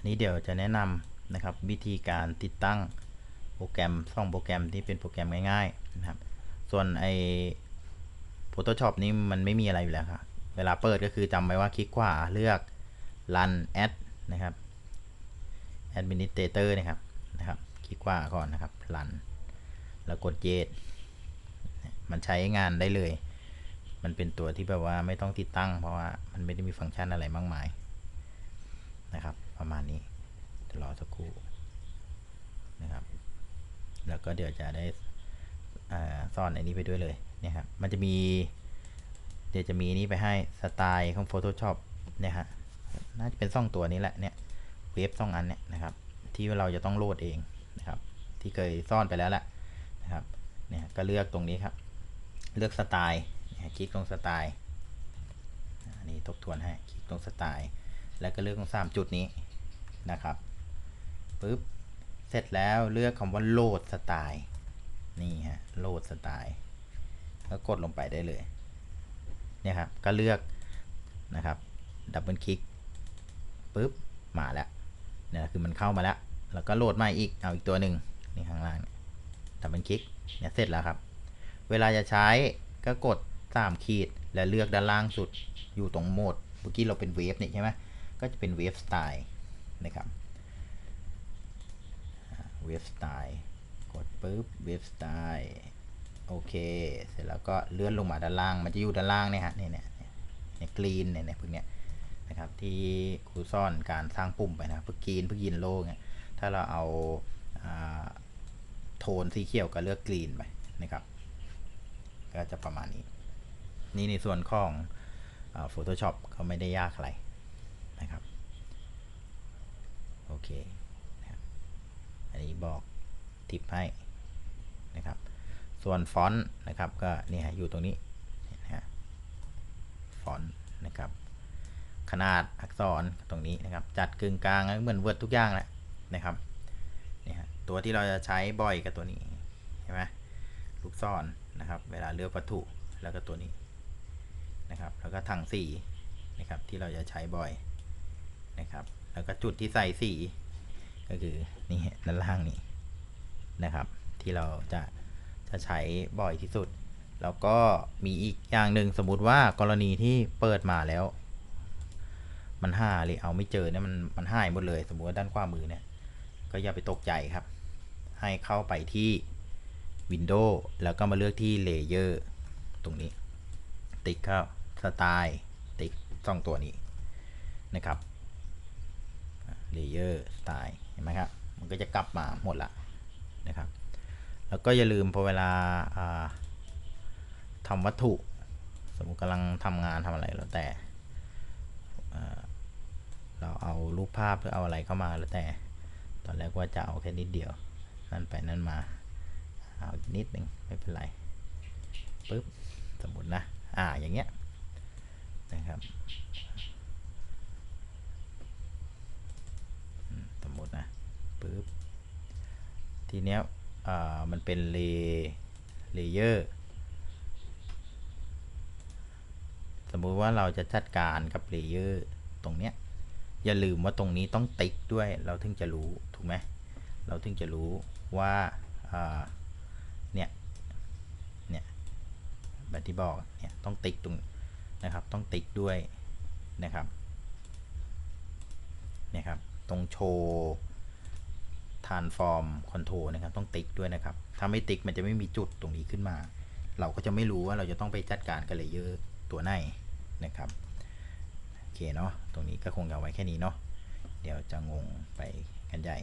อันนี้เดี๋ยวจะแนะนำนะครับวิธีการติดตั้งโปรแกรมซ่องโปรแกรมที่เป็นโปรแกรมง่ายๆนะครับ ส่วนไอ Photoshop นี่มันไม่มีอะไรอยู่แล้วครับเวลาเปิดก็คือจำไว้ว่าคลิกขวาเลือก run add นะครับ administrator นะครับนะครับคลิกขวาก่อนนะครับ run แล้วกด yes มันใช้งานได้เลย มันเป็นตัวที่แบบว่าไม่ต้องติดตั้ง เพราะว่ามันไม่ได้มีฟังก์ชันอะไรมากมายนะครับ ประมาณนี้รอสักครู่นะครับ แล้วก็เดี๋ยวจะได้ซ่อนอันนี้ไปด้วยเลยเนี่ยครับมันจะมี เดี๋ยวจะมีนี้ไปให้สไตล์ของ Photoshop เนี่ยฮะน่าจะเป็นซ่องตัวนี้แหละเนี่ยเวฟซ่องอันเนี่ยนะครับ ที่เราจะต้องโหลดเองนะครับ ที่เคยซ่อนไปแล้วแหละนะครับเนี่ยก็เลือกตรงนี้ครับ เลือกสไตล์เนี่ยคลิกตรงสไตล์อันนี้ทบทวนให้คลิกตรงสไตล์ แล้วก็เลือกตรงสามจุดนี้ นะครับปึ๊บเสร็จแล้วเลือกคำว่าโหลดสไตล์นี่ฮะโหลดสไตล์แล้วกดลงไปได้เลยเนี่ยครับก็เลือกนะครับดับเบิลคลิกปึ๊บมาแล้วเนี่ยคือมันเข้ามาแล้ว แล้วก็โหลดมาอีกเอาอีกตัวหนึ่งนี่ข้างล่างดับเบิลคลิกเนี่ยเสร็จแล้วครับ เวลาจะใช้ก็กด3ขีดแล้วเลือกด้านล่างสุดอยู่ตรงโหมดเมื่อกี้เราเป็นเวฟนี่ใช่ไหมก็จะเป็นเวฟสไตล์ นะครับเวฟสไตล์กดปุ๊บเวฟสไตล์โอเค เสร็จแล้วก็เลื่อนลงมาด้านล่าง มันจะอยู่ด้านล่างเนี่ยฮะเนี่ยเนี่ยเนี่ยกรีนเนี่ยเนี่ยพวกเนี้ยนะครับที่ครูซ่อนการสร้างปุ่มไปนะพวกกรีนพวกยินโลเนี่ยถ้าเราเอาโทนสีเขียวก็เลือกกรีนไปนะครับ ก็จะประมาณนี้ นี่ในส่วนของ Photoshop ก็ไม่ได้ยากอะไรนะครับ โอ เคนะอันนี้บอกทิปให้นะครับ ส่วนฟอนต์นะครับก็นี่ฮะอยู่ตรงนี้นะฟอนต์นะครับ ขนาดอักษรตรงนี้นะครับ จัดกึ่งกลางเหมือนเวิร์ดทุกอย่างแหละนะครับนี่ฮะตัวที่เราจะใช้บ่อยกับตัวนี้เห็นไหมลูกศรนะครับ เวลาเลือกวัตถุแล้วก็ตัวนี้นะครับ แล้วก็ถังสีนะครับที่เราจะใช้บ่อยนะครับ แล้วก็จุดที่ใส่สีก็คือนี่ด้านล่างนี้นะครับ ที่เราจะจะใช้บ่อยที่สุด แล้วก็มีอีกอย่างหนึ่งสมมุติว่ากรณีที่เปิดมาแล้ว มันหาเลยเอาไม่เจอเนี่ยมันมันหายหมดเลย สมมติว่าด้านขวามือเนี่ย ก็อย่าไปตกใจครับ ให้เข้าไปที่ Windows แล้วก็มาเลือกที่ Layer ตรงนี้ ติ๊กเข้าสไตล์ติ๊กสองตัวนี้นะครับ Layer Style เห็นไหมครับ มันก็จะกลับมาหมดละนะครับ แล้วก็อย่าลืมพอเวลาทำวัตถุ สมมติกำลังทำงานทำอะไรแล้วแต่เราเอารูปภาพหรือเอาอะไรเข้ามาแล้วแต่ ตอนแรกว่าจะเอาแค่นิดเดียว นั่นไปนั่นมา เอาอีกนิดหนึ่งไม่เป็นไรปึ๊บสมมตินะ อ่าอย่างเงี้ยนะครับ อืมสมมตินะปึ๊บ ทีเนี้ยมันเป็นเลเลเยอร์สมมุติว่าเราจะจัดการกับเลเยอร์ตรงเนี้ยอย่าลืมว่าตรงนี้ต้องติ๊กด้วยเราถึงจะรู้ถูกไหมเราถึงจะรู้ว่าอ่าเนี่ยเนี่ยแบบที่บอกเนี่ยต้องติ๊กตรงนะครับต้องติ๊กด้วยนะครับเนี่ยครับตรงโชว์ Transform Control นะครับต้องติ๊กด้วยนะครับ ถ้าไม่ติ๊กมันจะไม่มีจุดตรงนี้ขึ้นมา เราก็จะไม่รู้ว่าเราจะต้องไปจัดการกับเลเยอร์ตัวไหนนะครับโอเคเนาะตรงนี้ก็คงเอาไว้แค่นี้เนาะเดี๋ยวจะงงไปกันใหญ่